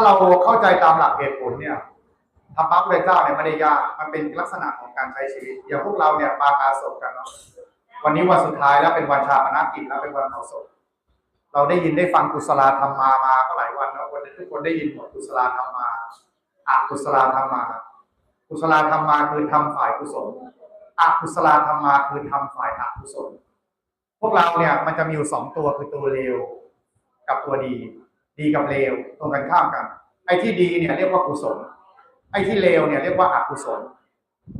าเราเข้าใจตามหลักเหตุผลเนี่ยธรรมะพระเจ้าเนี่ยไม่ได้ยากมันเป็นลักษณะของการใช้ชีวิตอย่างพวกเราเนี่ยมางาศพกันเนาะวันนี้วันสุดท้ายแล้วเป็นวันชาปนกิจแล้วเป็นวันเผาศพเราได้ยินได้ฟังกุศลธรรมมามาก็หลายวันแล้ววันทุกคนได้ยินหมดกุศลธรรมมาอกุศลธรรมมากุศลธรรมมาคือทำฝ่ายกุศลอกุศลธรรมมาคือทำฝ่ายอกุศล พวกเราเนี่ยมันจะมีอยู่สองตัวคือตัวเลวกับตัวดี ดีกับเลวตรงกันข้ามกัน ไอ้ที่ดีเนี่ยเรียกว่ากุศล ไอ้ที่เลวเนี่ยเรียกว่าอกุศล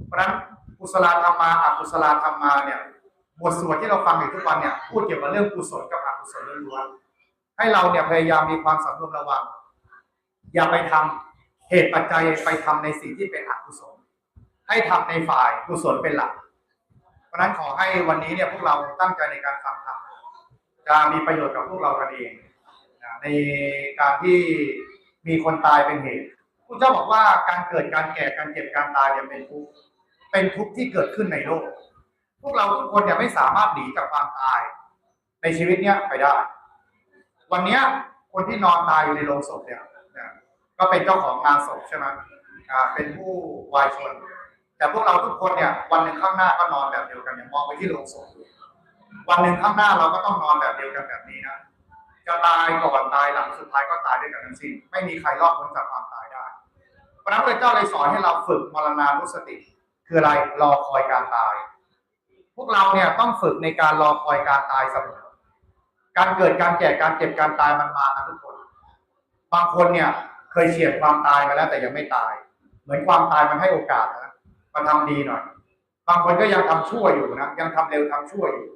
เพราะฉะนั้นกุศลธรรมมาอกุศลธรรมมาเนี่ยบทสวดที่เราฟังอยู่ทุกวันเนี่ยพูดเกี่ยวกับเรื่องกุศลกับอกุศลล้วนๆให้เราเนี่ยพยายามมีความสำรวมระวัง อย่าไปทำเหตุปัจจัยไปทำในสิ่งที่เป็นอกุศล ให้ทำในฝ่ายกุศลเป็นหลัก เพราะฉะนั้นขอให้วันนี้เนี่ยพวกเราตั้งใจในการฟังธรรมจะมีประโยชน์กับพวกเรากันเอง นะในการที่มีคนตายเป็นเหตุพระเจ้าบอกว่าการเกิดการแก่การเจ็บการตายเนี่ยเป็นทุกข์เป็นทุกข์ที่เกิดขึ้นในโลก พวกเราทุกคนเนี่ยไม่สามารถหนีจากความตาย ในชีวิตเนี้ยไปได้ วันเนี้ยคนที่นอนตายอยู่ในโรงศพเนี่ยนะก็เป็นเจ้าของงานศพใช่ไหมอ่าเป็นผู้วายชน แต่พวกเราทุกคนเนี่ยวันหนึ่งข้างหน้าก็นอนแบบเดียวกันเนี่ยมองไปที่โรงศพวันหนึ่งข้างหน้าเราก็ต้องนอนแบบเดียวกันแบบนี้นะ จะตายก่อนตายหลังสุดท้ายก็ตายด้วยกันทั้งสิ้นไม่มีใครรอดพ้นจากความตายได้พระนักพรเจ้าเลยสอนให้เราฝึกมรณานุสติ คืออะไรรอคอยการตาย พวกเราเนี่ยต้องฝึกในการรอคอยการตายเสมอการเกิดการแก่การเจ็บการตายมันมากันทุกคน บางคนเนี่ยเคยเฉียดความตายมาแล้วแต่ยังไม่ตาย เหมือนความตายมันให้โอกาสนะมาทำดีหน่อย บางคนก็ยังทำชั่วอยู่นะยังทำเร็วทำชั่วอยู่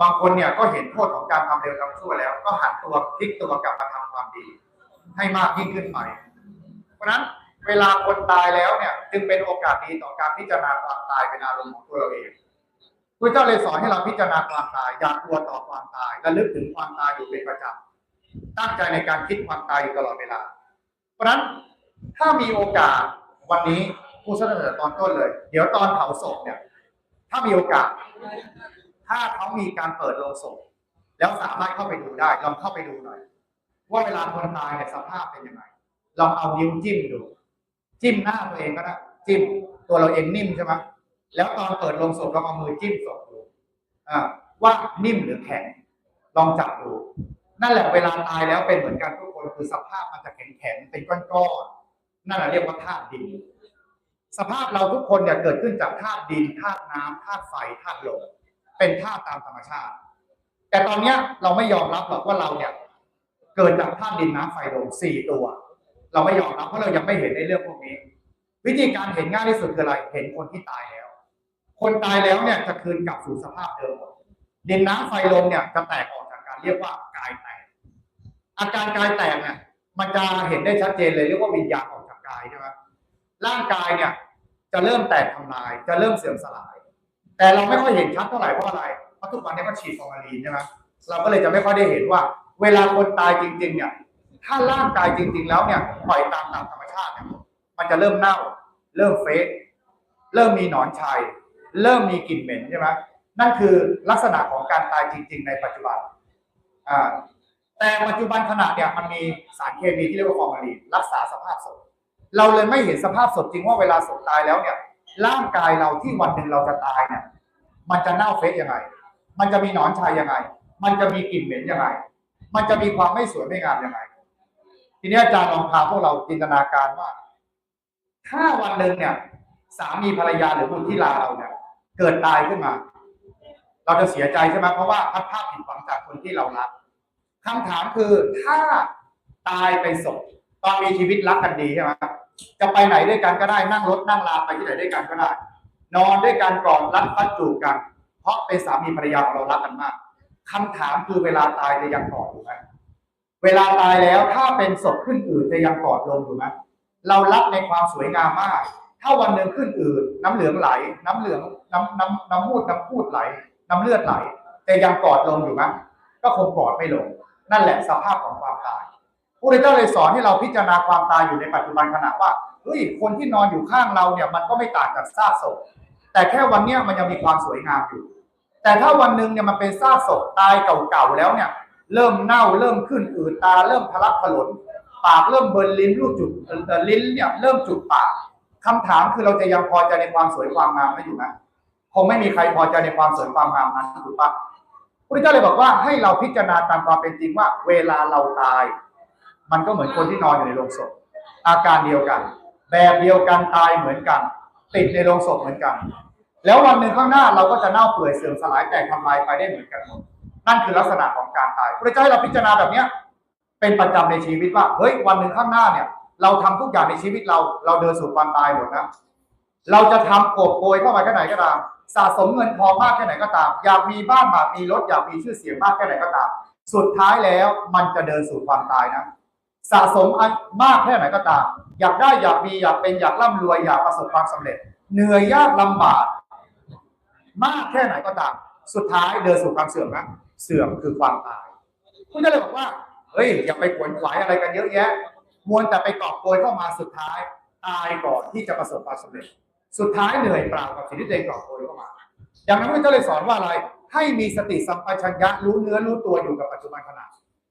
บางคนเนี่ยก็เห็นโทษของการทำเร็วทำชั่วแล้ว ก็หันตัวพลิกตัวกลับมาทำความดี ให้มากยิ่งขึ้นไป เพราะฉะนั้นเวลาคนตายแล้วเนี่ย จึงเป็นโอกาสดีต่อการพิจารณาความตายเป็นอารมณ์ของตัวเราเองพระเจ้าเลยสอนให้เราพิจารณาความตายอย่ากลัวต่อความตายและลึกถึงความตายอยู่เป็นประจำตั้งใจในการคิดความตายอยู่ตลอดเวลา เพราะฉะนั้นถ้ามีโอกาสวันนี้ผู้เสนอตอนต้นเลย เดี๋ยวตอนเผาศพเนี่ย ถ้ามีโอกาส ถ้าเขามีการเปิดโลงศพแล้วสามารถเข้าไปดูได้ลองเข้าไปดูหน่อย ว่าเวลาคนตายเนี่ยสภาพเป็นยังไงลองเอานิ้วจิ้มดู จิ้มหน้าตัวเองก็ได้จิ้มตัวเราเองนิ่มใช่ไหมแล้วตอนเปิดโลงศพเราเอามือจิ้มศพดูว่านิ่มหรือแข็ง ลองจับดู นั่นแหละเวลาตายแล้วเป็นเหมือนกันทุกคนคือสภาพมันจะแข็งแข็งเป็นก้อนๆนั่นแหละเรียกว่าธาตุดิน สภาพเราทุกคนเนี่ยเกิดขึ้นจากธาตุดินธาตุน้ำธาตุไฟธาตุลม เป็นธาตุตามธรรมชาติ แต่ตอนเนี้ยเราไม่ยอมรับหรอกว่าเราเนี่ยเกิดจากธาตุดินน้ำไฟลมสี่ตัว เราไม่ยอมรับเพราะเรายังไม่เห็นในเรื่องพวกนี้ วิธีการเห็นง่ายที่สุดคืออะไรเห็นคนที่ตายแล้ว คนตายแล้วเนี่ยจะคืนกลับสู่สภาพเดิมหมดดินน้ำไฟลมเนี่ยจะแตกออกจากการเรียกว่ากายแตกอาการกายแตกเนี่ยมันจะเห็นได้ชัดเจนเลยเรียกว่าวิญญาณออกจากกายใช่ไหมร่างกายเนี่ยจะเริ่มแตกทำลาย จะเริ่มเสื่อมสลาย แต่เราไม่ค่อยเห็นชัดเท่าไหร่เพราะอะไรเพราะทุกวันนี้ก็ฉีดฟอร์มาลีนใช่ไหมเราก็เลยจะไม่ค่อยได้เห็นว่า เวลาคนตายจริง ๆ เนี่ย ถ้าร่างกายจริง ๆ แล้วเนี่ยปล่อยตามตามธรรมชาติเนี่ยมันจะเริ่มเน่า เริ่มเฟกเริ่มมีหนอนชัย เริ่มมีกลิ่นเหม็นใช่ไหมนั่นคือลักษณะของการตายจริง ๆ ในปัจจุบันอ่าแต่ปัจจุบันขณะเนี่ยมันมีสารเคมีที่เรียกว่าฟอร์มาลีนรักษาสภาพศพเราเลยไม่เห็นสภาพศพจริงว่าเวลาศพตายแล้วเนี่ย ร่างกายเราที่วันหนึ่งเราจะตายเนี่ย มันจะเน่าเฟะยังไง มันจะมีหนอนชัยยังไง มันจะมีกลิ่นเหม็นยังไง มันจะมีความไม่สวยไม่งามยังไง ทีนี้อาจารย์ลองพาพวกเราจินตนาการว่า ถ้าวันหนึ่งเนี่ย สามีภรรยาหรือบุตรที่ลาเราเนี่ย เกิดตายขึ้นมา เราจะเสียใจใช่ไหมเพราะว่าพัดภาพผิดหวังจากคนที่เรารักคำถามคือถ้าตายไปศพตอนมีชีวิตรักกันดีใช่ไหม จะไปไหนด้วยกันก็ได้นั่งรถนั่งลาไปที่ไหนด้วยกันก็ได้ นอนด้วยกันกอดรัดฟัดจูบกัน เพราะเป็นสามีภรรยาของเรารักกันมากคำถามคือเวลาตายจะยังกอดอยู่ไหมเวลาตายแล้วถ้าเป็นศพขึ้นอื่นจะยังกอดลงอยู่ไหมเรารักในความสวยงามมาก ถ้าวันหนึ่งขึ้นอื่น น้ำเหลืองไหล น้ำเหลืองน้ำน้ำน้ำมูดน้ำพูดไหล น้ำเลือดไหลจะยังกอดลงอยู่ไหมก็คงกอดไม่ลง นั่นแหละสภาพของความตาย พระเจ้าเลยสอนให้เราพิจารณาความตายอยู่ในปัจจุบันขณะว่าเฮ้ยคนที่นอนอยู่ข้างเราเนี่ยมันก็ไม่ต่างจากซากศพ แต่แค่วันเนี้ยมันยังมีความสวยงามอยู่ แต่ถ้าวันหนึ่งเนี่ยมันเป็นซากศพตายเก่าๆแล้วเนี่ย เริ่มเน่าเริ่มขึ้นอืดตาเริ่มทะลักถลนปากเริ่มเบิร์นลิ้นรูดจุดลิ้นเนี่ยเริ่มจุดปากคำถามคือเราจะยังพอใจในความสวยความงามนั้นอยู่ไหมคงไม่มีใครพอใจในความสวยความงามนั้นถูกปะพระเจ้าเลยบอกว่าให้เราพิจารณาตามความเป็นจริงว่า เวลาเราตาย มันก็เหมือนคนที่นอนอยู่ในโรงศพ อาการเดียวกัน แบบเดียวกันตายเหมือนกัน ติดในโรงศพเหมือนกัน แล้ววันหนึ่งข้างหน้าเราก็จะเน่าเปื่อยเสื่อมสลายแตกทำลายไปได้เหมือนกันหมดนั่นคือลักษณะของการตายพระเจ้าให้เราพิจารณาแบบเนี้ยเป็นประจำในชีวิตว่าเฮ้ยวันหนึ่งข้างหน้าเนี่ย เราทำทุกอย่างในชีวิตเราเราเดินสู่ความตายหมดนะเราจะทำโกบโกยเข้ามาแค่ไหนก็ตาม สะสมเงินทองมากแค่ไหนก็ตาม อยากมีบ้านอยากมีรถอยากมีชื่อเสียงมากแค่ไหนก็ตาม สุดท้ายแล้วมันจะเดินสู่ความตายนะ สะสมมากแค่ไหนก็ตาม อยากได้อยากมีอยากเป็นอยากร่ำรวยอยากประสบความสำเร็จ เหนื่อยยากลำบาก มากแค่ไหนก็ตาม สุดท้ายเดินสู่ความเสื่อมนะเสื่อมคือความตายคุณจะเลยบอกว่าเฮ้ยอย่าไปขวนขวายอะไรกันเยอะแยะมวนแต่ไปกอบโกยเข้ามาสุดท้ายตายก่อนที่จะประสบความสำเร็จ สุดท้ายเหนื่อยเปล่ากับสิ่งที่ตัวเองกอบโกยเข้ามาดังนั้นพระเจ้าเลยสอนว่าอะไรให้มีสติสัมปชัญญะรู้เนื้อรู้ตัวอยู่กับปัจจุบันขณะ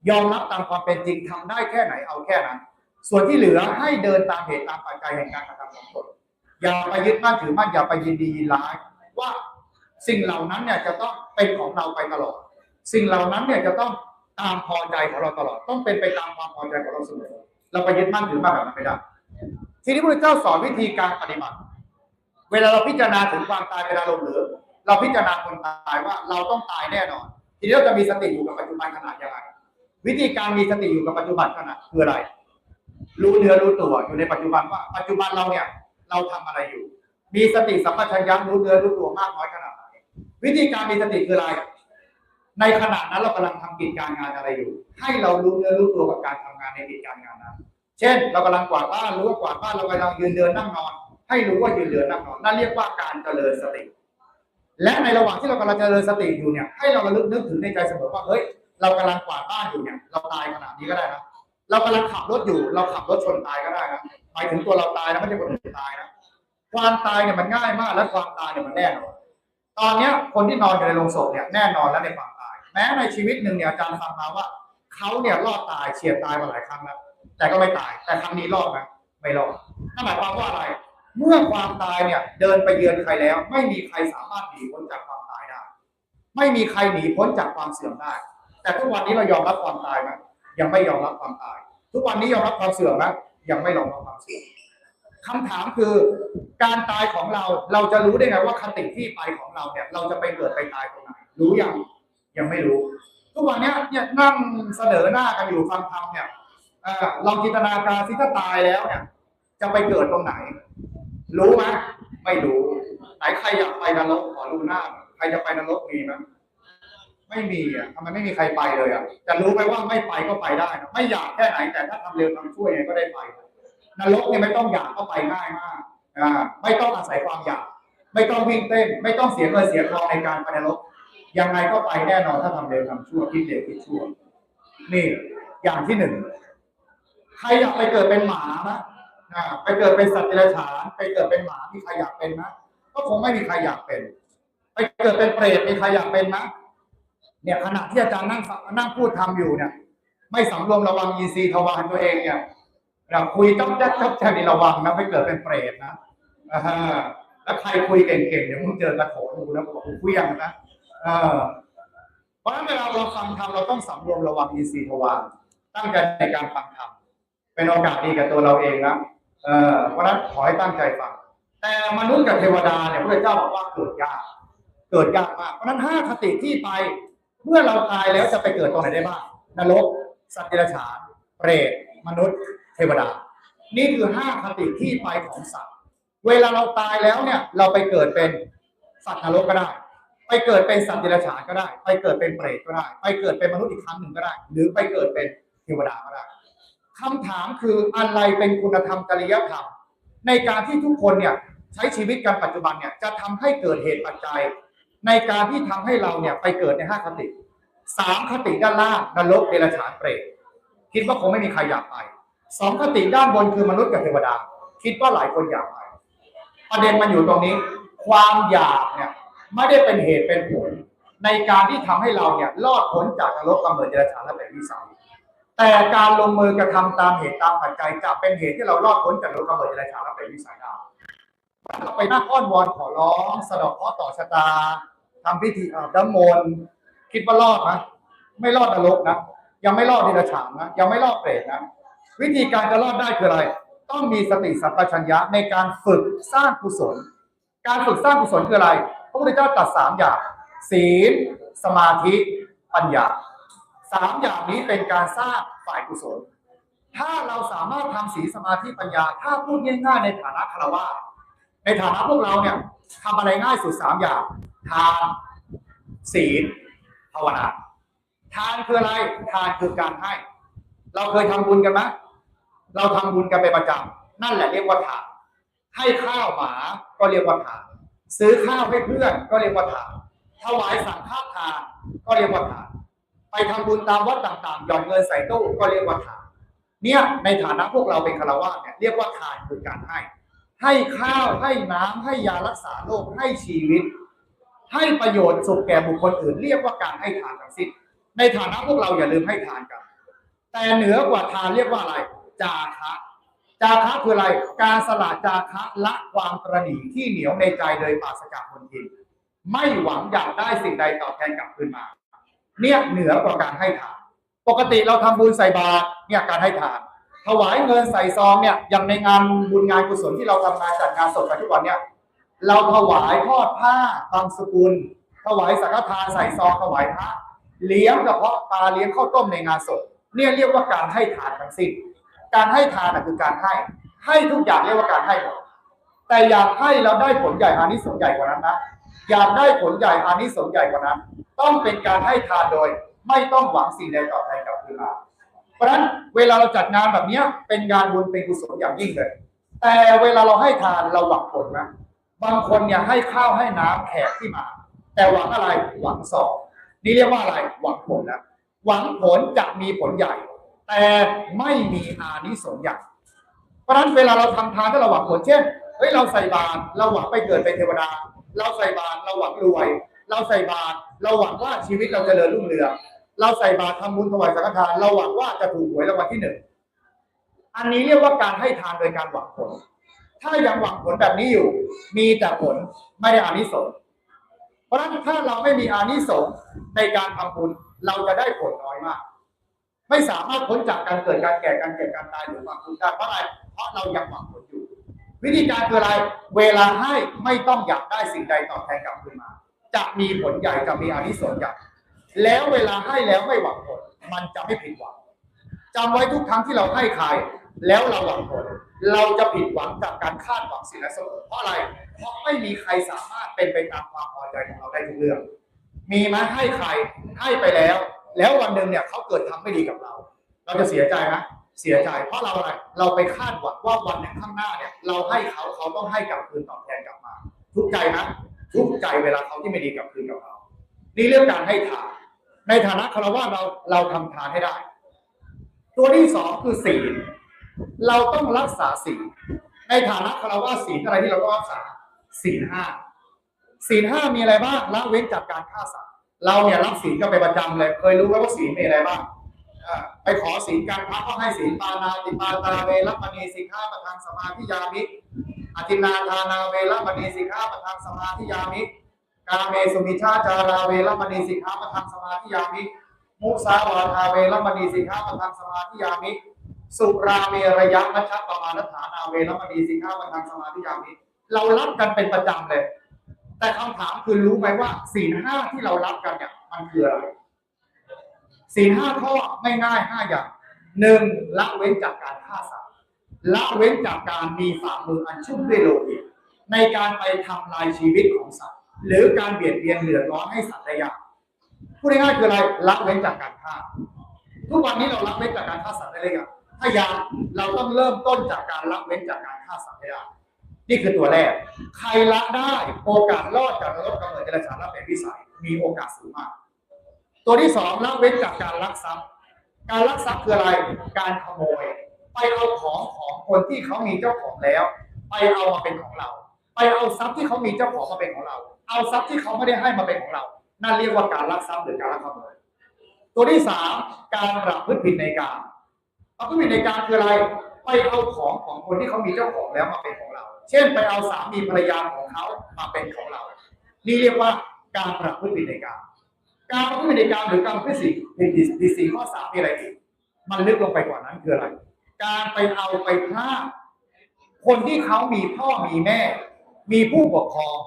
ยอมรับตามความเป็นจริงทำได้แค่ไหนเอาแค่นั้น ส่วนที่เหลือให้เดินตามเหตุตามปัจจัยแห่งการกระทำของตนอย่าไปยึดมั่นถือมั่นอย่าไปยินดียินร้ายว่าสิ่งเหล่านั้นเนี่ยจะต้องเป็นของเราไปตลอด สิ่งเหล่านั้นเนี่ยจะต้องตามพอใจของเราตลอด ต้องเป็นไปตามความพอใจของเราเสมอเราไปยึดมั่นถือมั่นแบบนั้นไม่ได้ทีนี้พระเจ้าสอนวิธีการปฏิบัติ เวลาเราพิจารณาถึงความตายเวลาลงเหลือ เราพิจารณาคนตายว่าเราต้องตายแน่นอน ทีนี้เราจะมีสติอยู่กับปัจจุบันขณะยังไง วิธีการมีสติอยู่กับปัจจุบันขณะคืออะไร รู้เนื้อรู้ตัวอยู่ในปัจจุบันว่า ปัจจุบันเราเนี่ย เราทำอะไรอยู่ มีสติสัมปชัญญะรู้เนื้อรู้ตัวมากน้อยขนาดไหนวิธีการมีสติคืออะไร ในขณะนั้นเรากำลังทำกิจการงานอะไรอยู่ ให้เรารู้เนื้อรู้ตัวกับการทำงานในกิจการงานนั้น เช่น เรากำลังกวาดบ้านรู้ว่ากวาดบ้านเรากำลังยืนเดินนั่งนอน ให้รู้ว่ายืนเดินนั่งนอนนั่นเรียกว่าการเจริญสติ และในระหว่างที่เรากำลังเจริญสติอยู่เนี่ย ให้เราระลึกนึกถึงในใจเสมอว่าเฮ้ย เรากำลังกวาดบ้านอยู่เนี่ยเราตายขนาดนี้ก็ได้นะเรากำลังขับรถอยู่ เราขับรถชนตายก็ได้นะหมายถึงตัวเราตายนะไม่ใช่คนอื่นตายนะความตายเนี่ยมันง่ายมาก และความตายเนี่ยมันแน่นอนตอนเนี้ยคนที่นอนอยู่ในโรงศพเนี่ยแน่นอนแล้วในความตาย แม้ในชีวิตหนึ่งเนี่ยอาจารย์ฟังมาว่าเขาเนี่ยรอดตายเฉียดตายมาหลายครั้งแล้วแต่ก็ไม่ตาย แต่ครั้งนี้รอดไหมไม่รอดนั่นหมายความว่าอะไร เมื่อความตายเนี่ยเดินไปเยือนใครแล้ว ไม่มีใครสามารถหนีพ้นจากความตายได้ ไม่มีใครหนีพ้นจากความเสื่อมได้ แต่ทุกวันนี้เรายอมรับความตายไหมยังไม่ยอมรับความตาย ทุกวันนี้ยอมรับความเสื่อมไหมยังไม่ยอมรับความเสื่อมคำถามคือการตายของเราเราจะรู้ได้ไงว่าคติที่ไปของเราเนี่ย เราจะไปเกิดไปตายตรงไหนรู้ยังยังไม่รู้ ทุกวันนี้เนี่ยนั่งเสนอหน้ากันอยู่ฟังธรรมเนี่ยเอ่อลองจินตนาการสิถ้าตายแล้วเนี่ย จะไปเกิดตรงไหน รู้ไหมไม่รู้ไหนใครอยากไปนรกขอดูหน้าใครจะไปนรกมีไหม ไม่มีอะทำไมไม่มีใครไปเลยอะจะรู้ไหมว่าไม่ไปก็ไปได้นะไม่อยากแค่ไหนแต่ถ้าทำเร็วทำช่วยไงก็ได้ไปนรกเนี่ยไม่ต้องอยากก็ไปง่ายมากอ่าไม่ต้องอาศัยความอยาก ไม่ต้องวิ่งเต้น ไม่ต้องเสียเงินเสียทองในการไปนรกยังไงก็ไปแน่นอนถ้าทำเร็วทำชั่วคิดเร็วคิดชั่วนี่อย่างที่หนึ่งใครอยากไปเกิดเป็นหมานะไปเกิดเป็นสัตว์เดรัจฉานไปเกิดเป็นหมามีใครอยากเป็นนะก็คงไม่มีใครอยากเป็น ไปเกิดเป็นเปรตมีใครอยากเป็นนะ เนี่ยขณะที่อาจารย์นั่งฟังนั่งพูดทำอยู่เนี่ย ไม่สำรวมระวังยีซีทวารตัวเองเนี่ยเราคุยจ้องแจ๊กจ้องแจ๊กนี่ระวังนะไม่เกิดเป็นเปรตนะอ่าแล้วใครคุยเก่งๆเดี๋ยวมึงเจอกระโถนดูนะบอกกูเฟี้ยงนะเออเพราะฉะนั้นเวลาเราฟังธรรมเราต้องสำรวมระวังอินทรีย์ทวารตั้งใจในการฟังธรรมเป็นโอกาสดีกับตัวเราเองนะเออเพราะฉะนั้นขอให้ตั้งใจฟัง แต่มนุษย์กับเทวดาเนี่ยพระเจ้าบอกว่าเกิดยากเกิดยากมากเพราะฉะนั้นห้าคติที่ไป เมื่อเราตายแล้วจะไปเกิดตรงไหนได้บ้างนรก สัตว์เดรัจฉานเปรตมนุษย์ เทวดา นี่คือห้าคติที่ไปของสัตว์ เวลาเราตายแล้วเนี่ย เราไปเกิดเป็นสัตว์นรกก็ได้ ไปเกิดเป็นสัตว์เดรัจฉานก็ได้ ไปเกิดเป็นเปรตก็ได้ ไปเกิดเป็นมนุษย์อีกครั้งหนึ่งก็ได้ หรือไปเกิดเป็นเทวดาก็ได้คำถามคืออะไรเป็นคุณธรรมจริยธรรมในการที่ทุกคนเนี่ยใช้ชีวิตกันปัจจุบันเนี่ยจะทำให้เกิดเหตุปัจจัย ในการที่ทำให้เราเนี่ยไปเกิดในห้าคติสามคติด้านล่างนรกเดรัจฉานเปรตคิดว่าคงไม่มีใครอยากไปสองคติด้านบนคือมนุษย์กับเทวดา คิดว่าหลายคนอยากไปประเด็นมันอยู่ตรงนี้ ความอยากเนี่ยไม่ได้เป็นเหตุเป็นผล ในการที่ทำให้เราเนี่ยรอดพ้นจากนรกกำเนิดเดรัจฉานและเปรตวิสัยแต่การลงมือกระทำตามเหตุตามปัจจัยจะเป็นเหตุที่เรารอดพ้นจากโลกระเบิดอะไรฉาและเป็นวิสัยได้ เราไปนั่งอ้อนวอนขอร้องสะเดอกข้อต่อชะตาทำพิธีอาบน้ำมนต์คิดว่ารอดไหมไม่รอดนรกนะ ยังไม่รอดดิลฉานนะ ยังไม่รอดเปรตนะ วิธีการจะรอดได้คืออะไร ต้องมีสติสัมปชัญญะในการฝึกสร้างกุศล การฝึกสร้างกุศลคืออะไรพระพุทธเจ้าตรัสสามอย่าง ศีล สมาธิ ปัญญาสามอย่างนี้เป็นการสร้างฝ่ายกุศล ถ้าเราสามารถทำศีลสมาธิปัญญา ถ้าพูดง่ายๆในฐานะคารวะ ในฐานะพวกเราเนี่ยทำอะไรง่ายสุดสามอย่าง ทาน ศีลภาวนา ทานคืออะไร ทานคือการให้ เราเคยทำบุญกันไหมเราทำบุญกันเป็นประจำนั่นแหละเรียกว่าทาน ให้ข้าวหมาก็เรียกว่าทาน ซื้อข้าวให้เพื่อนก็เรียกว่าทาน ถวายสังฆทานก็เรียกว่าทาน ไปทำบุญตามวัดต่างๆหย่อนเงินใส่ตู้ก็เรียกว่าทาน เนี่ยในฐานะพวกเราเป็นคารวะเนี่ยเรียกว่าทานคือการให้ ให้ข้าวให้น้ำให้ยารักษาโรคให้ชีวิต ให้ประโยชน์สุขแก่บุคคลอื่นเรียกว่าการให้ทานทั้งสิ้นในฐานะพวกเราอย่าลืมให้ทานกัน แต่เหนือกว่าทานเรียกว่าอะไร จาคะ จาคะคืออะไร การสละจาคะละความกระหนี่ที่เหนียวในใจโดยปราศจากมนทินไม่หวังอยากได้สิ่งใดตอบแทนกลับคืนมา เนี่ยเหนือกว่าการให้ทาน ปกติเราทำบุญใส่บาตรเนี่ยการให้ทาน ถวายเงินใส่ซองเนี่ยอย่างในงานบุญงานกุศลที่เราทำงานจัดงานศพกันทุกวันเนี่ยเราถวายทอดผ้าบางสกุล ถวายสังฆทานใส่ซองถวายพระเลี้ยงกระเพาะปลาเลี้ยงข้าวต้มในงานศพเนี่ยเรียกว่าการให้ทานทั้งสิ้นการให้ทานน่ะคือการให้ ให้ทุกอย่างเรียกว่าการให้หมดแต่อยากให้เราได้ผลใหญ่อานิสงส์ใหญ่กว่านั้นนะอยากได้ผลใหญ่อานิสงส์ใหญ่กว่านั้น ต้องเป็นการให้ทานโดย ไม่ต้องหวังสิ่งใดตอบแทนกลับคืนมา เพราะฉะนั้นเวลาเราจัดงานแบบนี้เป็นงานบุญเป็นกุศลอย่างยิ่งเลย แต่เวลาเราให้ทานเราหวังผลนะบางคนเนี่ยให้ข้าวให้น้ำแขกที่มา แต่หวังอะไรหวังสอบนี่เรียกว่าอะไรหวังผลนะหวังผลจะมีผลใหญ่ แต่ไม่มีอานิสงส์ใหญ่เพราะฉะนั้นเวลาเราทำทานถ้าเราหวังผลเช่นเฮ้ยเราใส่บาตรเราหวังไปเกิดเป็นเทวดา เราใส่บาตรเราหวังรวย เราใส่บาตรเราหวังว่าชีวิตเราจะเจริญรุ่งเรือง เราใส่บาตรทำบุญถวายสังฆทานเราหวังว่าจะถูกหวยรางวัลที่หนึ่งอันนี้เรียกว่าการให้ทานโดยการหวังผล ถ้ายังหวังผลแบบนี้อยู่ มีแต่ผลไม่ได้อานิสงส์เพราะฉะนั้นถ้าเราไม่มีอานิสงส์ในการทำบุญเราจะได้ผลน้อยมาก ไม่สามารถพ้นจากการเกิดการแก่การเจ็บการตายหรือความทุกข์ได้เพราะอะไรเพราะเรายังหวังผลอยู่ วิธีการคืออะไร เวลาให้ไม่ต้องอยากได้สิ่งใดตอบแทนกลับคืนมา จะมีผลใหญ่จะมีอานิสงส์ใหญ่ แล้วเวลาให้แล้วไม่หวังผลมันจะไม่ผิดหวังจำไว้ทุกครั้งที่เราให้ใคร แล้วเราหวังผล เราจะผิดหวังจากการคาดหวังสิ่งนั้นเสมอเพราะอะไร เพราะไม่มีใครสามารถเป็นไปตามความพอใจของเราได้ทุกเรื่อง มีไหมให้ใครให้ไปแล้ว แล้ววันหนึ่งเนี่ยเขาเกิดทำไม่ดีกับเรา เราจะเสียใจไหมเสียใจ เพราะเราอะไร เราไปคาดหวังว่าวันหนึ่งข้างหน้าเนี่ย เราให้เขาเขาต้องให้กลับคืนตอบแทนกลับมา ทุกใจนะทุกใจเวลาเขาที่ไม่ดีกลับคืนกับเรา นี่เรื่องการให้ทาน ในฐานะคารวะเราเราทำทานให้ได้ ตัวที่สองคือศีลเราต้องรักษาศีลในฐานะคารวะศีลอะไรที่เราต้องรักษาศีลห้าศีลห้ามีอะไรบ้างละเว้นจากการฆ่าสัตว์เราเนี่ยรับศีลก็ไปประจำเลย เคยรู้ไหมว่าศีลมีอะไรบ้างไปขอศีลการพระก็ให้ศีลปานาติปาตาเวรมณีสิกขาประทางสมาธิยามิอธินาทานาเวรมณีสิกขาประทางสมาธิยามิ กาเมสุมิชาจาราเวรมณีสิกขาประทางสมาธิยามิ มุสาวาทาเวรมณีสิกขาประทางสมาธิยามิ สุราเมระยะมัชฌะปมาณฐานาเวรมณีสิกขาประทางสมาธิยามิ เรารับกันเป็นประจำเลย แต่คำถามคือรู้ไหมว่าศีลห้าที่เรารับกันเนี่ยมันคืออะไรศีลห้าข้อง่ายๆห้าอย่างหนึ่งละเว้นจากการฆ่าสัตว์ละเว้นจากการมีฝ่ามืออันชุ่มด้วยโลหิตในการไปทำลายชีวิตของสัตว์ หรือการเบียดเบียนเดือดร้อนให้สัตว์ได้ยากพูดง่ายๆคืออะไรละเว้นจากการฆ่า ทุกวันนี้เราละเว้นจากการฆ่าสัตว์ได้ยยังถ้ายังเราต้องเริ่มต้นจากการละเว้นจากการฆ่าสัตว์ให้ได้ นี่คือตัวแรก ใครละได้โอกาสรอดจากนรกกำเนิดเดรัจฉานและเป็นวิสัยมีโอกาสสูงมาก ตัวที่สองละเว้นจากการลักทรัพย์ การลักทรัพย์คืออะไร การขโมย ไปเอาของของคนที่เขามีเจ้าของแล้ว ไปเอามาเป็นของเรา ไปเอาทรัพย์ที่เขามีเจ้าของมาเป็นของเรา เอาทรัพย์ที่เขาไม่ได้ให้มาเป็นของเรา นั่นเรียกว่าการลักทรัพย์หรือการลักขโมยตัวที่สามการประพฤติผิดในการประพฤติผิดในการคืออะไร ไปเอาของของคนที่เขามีเจ้าของแล้วมาเป็นของเรา เช่นไปเอาสามีภรรยาของเขามาเป็นของเรา นี่เรียกว่าการประพฤติผิดในการการประพฤติผิดในการหรือการประพฤติสิ่งผิดผิดสิ่งข้อสามมีอะไรอีกมันลึกลงไปกว่านั้นคืออะไร การไปเอาไปพลาดคนที่เขามีพ่อมีแม่ มีผู้ปกครอง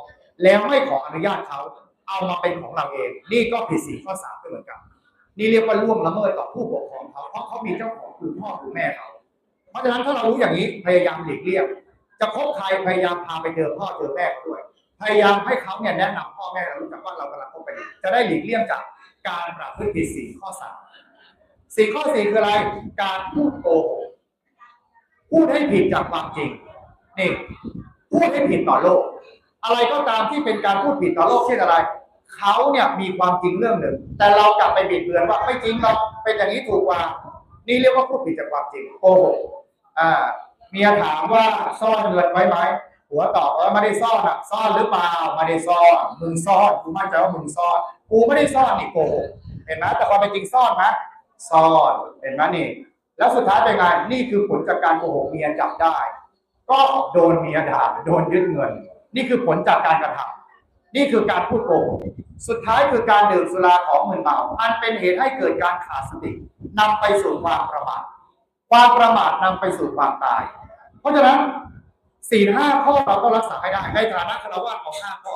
แล้วไม่ขออนุญาตเขาเอามาเป็นของเราเอง นี่ก็ผิดสิ่ข้อสามเหมือนกัน นี่เรียกว่าล่วงละเมิดต่อผู้ปกครองเขาเพราะเขามีเจ้าของคือพ่อคือแม่เขา เพราะฉะนั้นถ้าเรารู้อย่างนี้พยายามหลีกเลี่ยงจะคบใครพยายามพาไปเจอพ่อเจอแม่เขาด้วย พยายามให้เขาเนี่ยแนะนำพ่อแม่เรารู้จักว่าเรากำลังคบกันจะได้หลีกเลี่ยงจากการประพฤติผิดสี่ข้อสามสี่ข้อสี่คืออะไร การพูดโกหก พูดให้ผิดจากความจริง นี่ พูดให้ผิดต่อโลก อะไรก็ตามที่เป็นการพูดผิดต่อโลกเช่นอะไรเขาเนี่ยมีความจริงเรื่องหนึ่ง แต่เรากลับไปบิดเบือนว่าไม่จริงหรอกเป็นอย่างนี้ถูกกว่า นี่เรียกว่าพูดผิดจากความจริงโกหกอ่าเมียถามว่าซ่อนเงินไว้ไหมผัวตอบว่าไม่ได้ซ่อนอะซ่อนหรือเปล่าไม่ได้ซ่อนมึงซ่อนกูมั่นใจว่ามึงซ่อนกูไม่ได้ซ่อนนี่โกหกเห็นไหมแต่ความเป็นจริงซ่อนไหมซ่อนเห็นไหมนี่ แล้วสุดท้ายเป็นไงนี่คือผลจากการโกหกเมียจับได้ ก็โดนเมียด่าโดนยึดเงิน นี่คือผลจากการกระทำนี่คือการพูดโกหกสุดท้ายคือการดื่มสุราของมึนเมาอันเป็นเหตุให้เกิดการขาดสตินำไปสู่ความประมาทความประมาทนำไปสู่ความตาย เพราะฉะนั้นสี่ห้าข้อเราต้องรักษาให้ได้ในฐานะคารวะของห้าข้อ